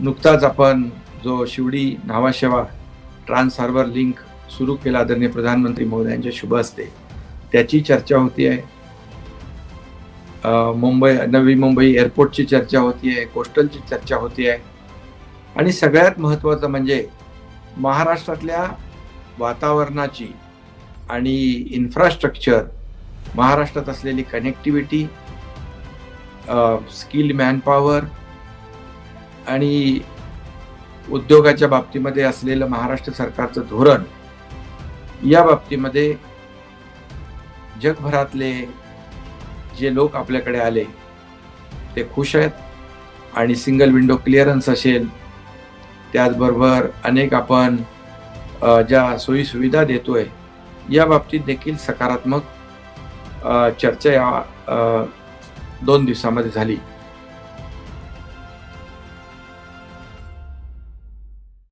नुकताच आपण जो Sewri Nhava Sheva trans harbour link सुरू केला आदरणीय प्रधानमंत्री महोदयांच्या शुभ असते त्याची चर्चा होती आहे. मुंबई नवी मुंबई एअरपोर्टची चर्चा होती आहे कोस्टलची चर्चा होती आहे. आणि सगळ्यात महत्त्वाचं म्हणजे महाराष्ट्रातल्या वातावरणाची आणि इन्फ्रास्ट्रक्चर महाराष्ट्रात असलेली कनेक्टिव्हिटी स्किल मॅनपॉवर आणि उद्योगाच्या बाबतीमध्ये असलेलं महाराष्ट्र सरकारचं धोरण या बाबतीमध्ये जगभरातले जे लोक आपल्याकडे आले ते खुश आहेत आणि सिंगल विंडो क्लिअरन्स असेल त्याचबरोबर अनेक आपण ज्या सोयीसुविधा देतोय या बाबतीत देखील सकारात्मक चर्चा या दोन दिवसामध्ये झाली.